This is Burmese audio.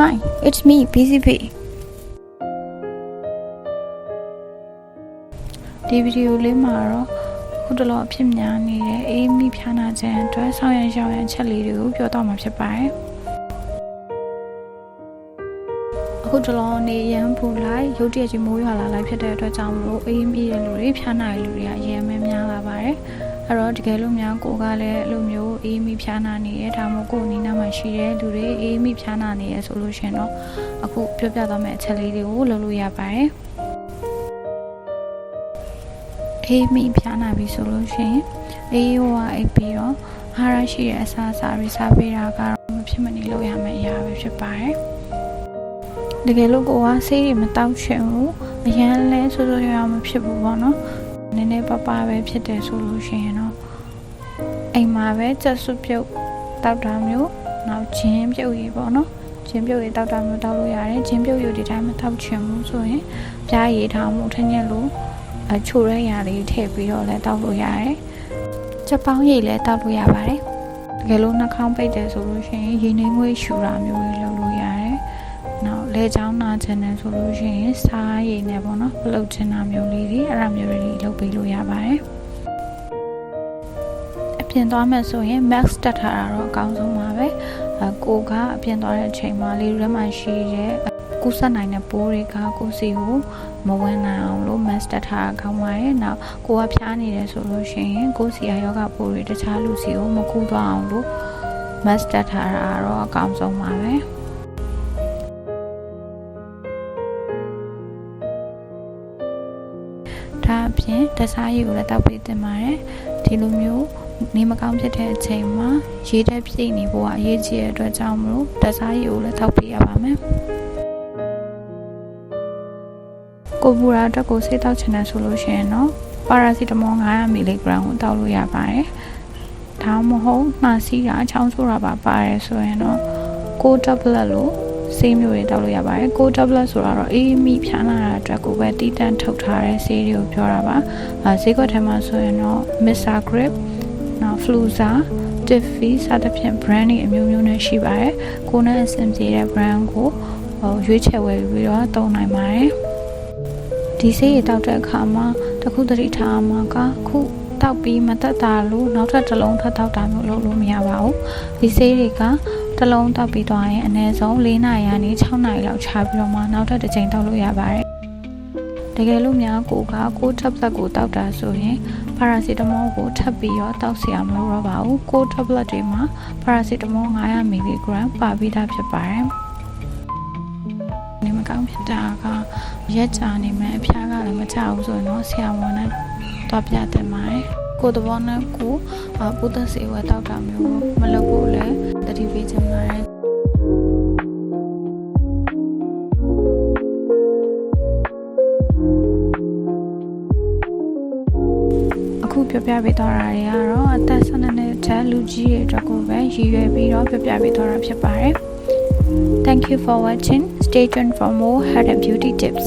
Hi, it's me, BCP. ဒီဗီဒီယိုလေးမှာတော့ခုတလောအဖြစ်များနေတဲ့အေးမိဖျားနာခြင်းအတွက်ဆောင်းရံရှောင်းရံချက်လေးတွေကိုပြောတော့မှာဖြစ်ပါတယ်။အခုတလောနေရန်ပူလိုက်ရုတ်တရက်ကြီးမိုးရွာလာလိုက်ဖြစ်တဲ့အတွက်ကြောင့်မလို့အေးမိရဲ့လူတွေဖျားနာရဲ့လူတွေကအရင်မဲများလာပါတယ်။ အဲ့တော့တကယ်လို့များကိုကလည်းအဲ့လိုမျိုးအေးမိဖျားနာနေရဒါမှမဟုတ်ကိုနီးနားမှာရှိတဲ့လူတွေအေးမိဖျားနာနေရဆိုလို့ရှင်တော့အခုပြောပြသွားမယ့်အချက်လေးတွေကိုလုပ်လို့ရပါတယ်။အေးမိဖျားနာပြီဆိုလို့ရှိရင်အေးရောအိပ်ပြီးတော့ဟာရရှိတဲ့အစားအစာတွေစားပေးတာကတော့မဖြစ်မနေလုပ်ရမယ့်အရာပဲဖြစ်ပါတယ်။တကယ်လို့ကိုကဆေးတွေမတောက်ချင်ဘူးအရန်လဲဆိုဆိုရရမဖြစ်ဘူးပေါ့နော်။ နည်းနည်းပပပဲဖြစ်တယ်ဆိုလို့ရှိရင်တော့အိမ်မှာပဲချက်စုပ်ပြုတ်တောက်တာမျိုးနောက်ဂျင်းပြုတ်ရေးပေါ့နော်။ဂျင်းပြုတ်ရေးတောက်တာမျိုးတောက်လို့ရတယ်ဂျင်းပြုတ်ရေးဒီတိုင်းမတောက်ချင်ဘူးဆိုရင်ပြားရည်ထားမှုထင်းညက်လို့အချိုတဲ့ຢာလေးထည့်ပြီးတော့လည်းတောက်လို့ရတယ်။ချက်ပေါင်းရည်လည်းတောက်လို့ရပါတယ်။တကယ်လို့နှာခေါင်းပိတ်တယ်ဆိုလို့ရှိရင်ရေနှိမ်ငွေ့ရှူတာမျိုးတွေလုပ်လို့ရတယ်။ နောက်လေချောင်းနာခြင်းနဲ့ဆိုလို့ရှိရင်စားရည်နဲ့ပေါ့နော်ပလုတ်ခြင်းနာမျိုးလေးတွေအဲ့ဒါမျိုးတွေလုပ်ပေးလို့ရပါတယ်။အပြင်သွားမယ်ဆိုရင် max တက်ထားတာတော့အကောင်းဆုံးပါပဲ။အကိုကအပြင်သွားတဲ့အချိန်မှာလေထဲမှာရှိတဲ့ကူးစက်နိုင်တဲ့ပိုးတွေကကိုယ်စီကိုမဝင်နိုင်အောင်လို့ mask တက်ထားတာကောင်းပါတယ်။နောက်ကိုကဖျားနေတယ်ဆိုလို့ရှိရင်ကိုယ်စီအယောဂပိုးတွေတခြားလူစီကိုမကူးသွားအောင်လို့ mask တက်ထားတာတော့အကောင်းဆုံးပါပဲ။ ဒါအပြင်တစားရည်ကိုလည်းတောက်ပေးတင်ပါတယ်။ဒီလိုမျိုးနေမကောင်းဖြစ်တဲ့အချိန်မှာရေတက်ပြည့်နေဖို့ကအရေးကြီးတဲ့အတွက်ကြောင့်မလို့တစားရည်ကိုလည်းတောက်ပေးရပါမယ်။ကိုပူရာအတွက်ကိုဆေးတောက်ချင်တယ်ဆိုလို့ရှိရင်တော့ပါရာစီတမော900မီလီဂရမ်ကိုတောက်လို့ရပါတယ်။ဒါမှမဟုတ်နှာစီးတာချောင်းဆိုးတာပါပါတယ်ဆိုရင်တော့ကိုတက်ဘလက်လို့ ဆေးမျိုးတွေတောက်လို့ရပါတယ်။ကိုတက်ဘလက်ဆိုတာတော့အေးမိဖြန်းလာတာအတွက်ကိုပဲတီးတန့်ထုတ်ထားတဲ့ဆေးတွေကိုပြောတာပါ။အဲဆေးကွက်ထဲမှာဆိုရင်တော့ Mr. Grip နောက် Fluza Tiffy စသဖြင့် brand တွေအမျိုးမျိုးနဲ့ရှိပါတယ်။ကိုနဲ့အဆင်ပြေတဲ့ brand ကိုဟိုရွေးချယ်ဝယ်ပြီးတော့သုံးနိုင်ပါတယ်။ဒီဆေးရတောက်တဲ့အခါမှာတခုတတိထားမှာကခုတောက်ပြီးမတက်တာလို့နောက်ထပ်တစ်လုံးထပ်တောက်တာမျိုးလုပ်လို့မရပါဘူးဒီဆေးတွေက တစ်လုံးတောက်ပြီးသွားရင်အနည်းဆုံး၄နာရီကနေ6နာရီလောက်ချပြီးတော့မှနောက်ထပ်တစ်ချိန်တောက်လို့ရပါတယ်တကယ်လို့များကိုကကိုတက်ဘလက်ကိုတောက်တာဆိုရင်ပါရာစီတမောကိုထပ်ပြီးတော့တောက်စရာမလိုတော့ပါဘူးကိုတက်ဘလက်တွေမှာပါရာစီတမော900မီလီဂရမ်ပါပြီးသားဖြစ်ပါတယ်နေမကောင်းဖြစ်တာကရက်ကြာနေမယ်အဖျားကလည်းမချဘူးဆိုရင်တော့ဆရာဝန်နဲ့တော့ပြတင်ပါတယ်ကိုယ်သဘောနဲ့ကိုပူသက်စေဝဲတောက်တာမျိုးမလုပ်ဘူးလေ ည်းတတိပေးချင်ပါတယ်အခုပြောပြပေးသွားတာတွေကတော့အသက်12နှစ်ထက်လူကြီးတွေအတွက်ကိုပဲရည်ရွယ်ပြီးတော့ပြောပြပေးသွားတာဖြစ်ပါတယ် Thank you for watching. Stay tuned for more health and beauty tips.